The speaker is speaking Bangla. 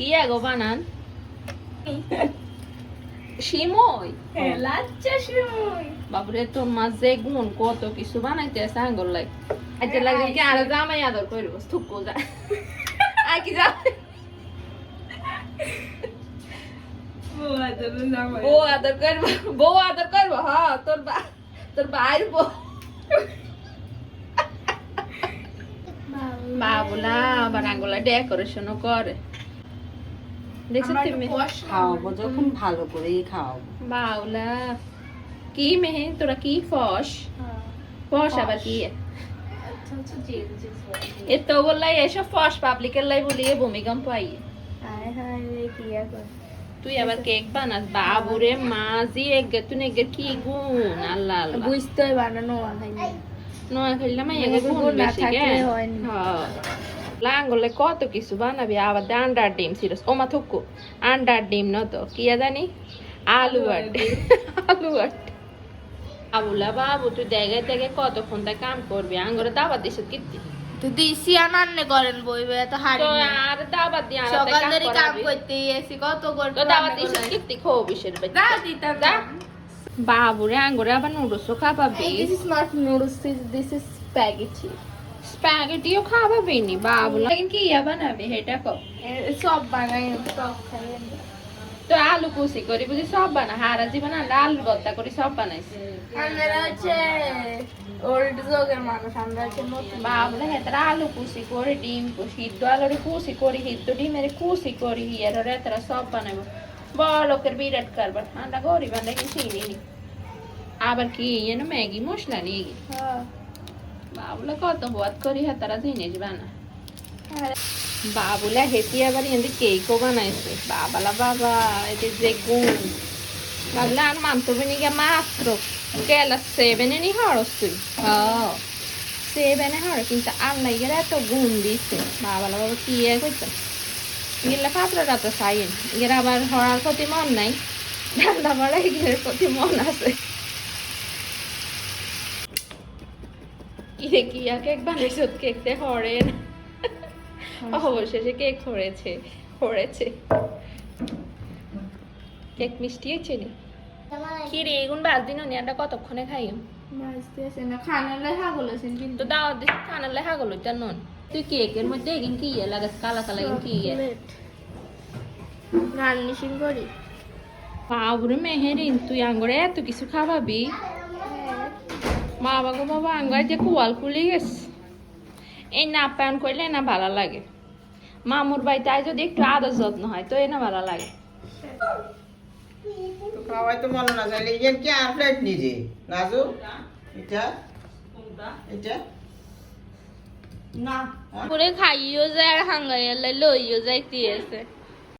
কি আগো বানান? সিমই লাচ্চা সিমুই বাবরে তোর মাছ যে গুণ কত কিছু বানাইতে আছে আঙ্গুল লাই আজ লাগে কি আর জামাই আদর করব থুকো যা। আর কি যা। বউ আদর বউ আদর করব বউ আদর করব হ্যাঁ তোর বা তোর বাইর বউ। বাবুলা। আবার আঙ্গুলা ডেকোরেশনও করে। দেখছ তুমি? খাওয়াবো যখন ভালো করেই খাওয়াবো। বাউলা। কি মেহে? তোরা কি ফস? ফস আবার কি? এ তো বললাই এসব ফস পাবলিকের লাই বলিয়ে ভূমিকম্প আই রে কি এখন? তুই আবার কেক বানাস? বাবুরে মাঝি এগে তুই এগে কি গুণ? আল্লাহ আল্লাহ। বুঝতে বানানো নয় খেললাম এগে গুণ বেশি গে। হ্যাঁ। লাঙ্গলে কত কিছু বানাবি আবার আন্ডার ডিম সিরস ওমা থুকু আন্ডার ডিম ন তো কি জানি আলু আট আলু আট আবুলা বাবু তুই দেখে দেখে কতক্ষণ তাই কাম করবি আঙ্গরে দাবাত দিছ কীর্তি তো দিছি আনান্নে করেন বইবে তো হারি তো না। আর আর সকাল কাম ধরে কাম করাবি। করতে এসি কত করে তো দাবাত দিছ কীর্তি খো বিশের দা দিতাম দা বাবুরে আঙ্গরে আবার নুডলসও খাবাবি This is not noodles, this, this is spaghetti. স্প্যাগেটিও খাবাবি নি বাবুলা। কিন্তু কি ইয়া বানাবি সেটা কো সব বানাই সব খাই তো আলু কুচি করি বুঝি সব বানা হারা জীবন আমরা আলু ভর্তা করি সব বানাইছি। আমরা হচ্ছে ওল্ড যুগের মানুষ আমরা হচ্ছে বাবুলা হেতারা আলু কুচি করে ডিম সিদ্ধ আলুরে কুচি করি সিদ্ধ ডিমের কুচি করি হিয়ার হেতারা সব বানাবো বড় লোকের বিরাট কারবার আমরা গরিব আমরা কিছু চিনি নি? আবার কি যেন ম্যাগি মশলা নিয়ে বাবুলা কত বোয়াত করি হেতারা জিনিস বানা আর বাবুলা হেঁটে আবার এদের কেকও বানাইছে। বাবালা বাবা এদের যে গুণ। বাবুলা আর মানতো বিনিকে মাত্র ক্লাস সেভেনে নি হরস তুই। সেভেনে হর কিন্তু আল্লাহ গেলে এত গুণ দিছে। বাবালা বাবা কি এ কইতো গেলে পাত্রটা তো সাইন এর আবার হরার প্রতি মন নাই। ঠান্ডা পড়া এগুলোর প্রতি মন আছে। কিরে কিয়া কেক বানাইছো কেকতে হরে অবশেষে কেক হয়েছে হয়েছে কেক মিষ্টি হয়েছে নি? কি রে এগুন বাজ দিন কতক্ষণে খাইম? না খানালে হাগল আছেন তো দাওয়াত দিস কানালে হাগল জানুন তুই কেকের মধ্যে এগিন কি ইয়ে লাগাস কালা কালা এগিন কি ইয়ে? গার্নিশিং করি। বাবুরে মেহেরিন তুই আঙ্গরে এত কিছু খাওয়াবি? বাবা বাবা যে কুয়াল খুলে গেছে। এই না আপ্যায়ন করলে না ভালো লাগে। মামুর বাড়িতে আয় যদি একটু আদর যত্ন হয় তো না ভালো লাগে। খাওয়াই তো মনে না চাইলে ইয়েন কি আর প্লেট নিজে রাজু এটা? এটা? না। পুরে খাইও যায় হাঙ্গাইয়া লইও যাইতে আছে?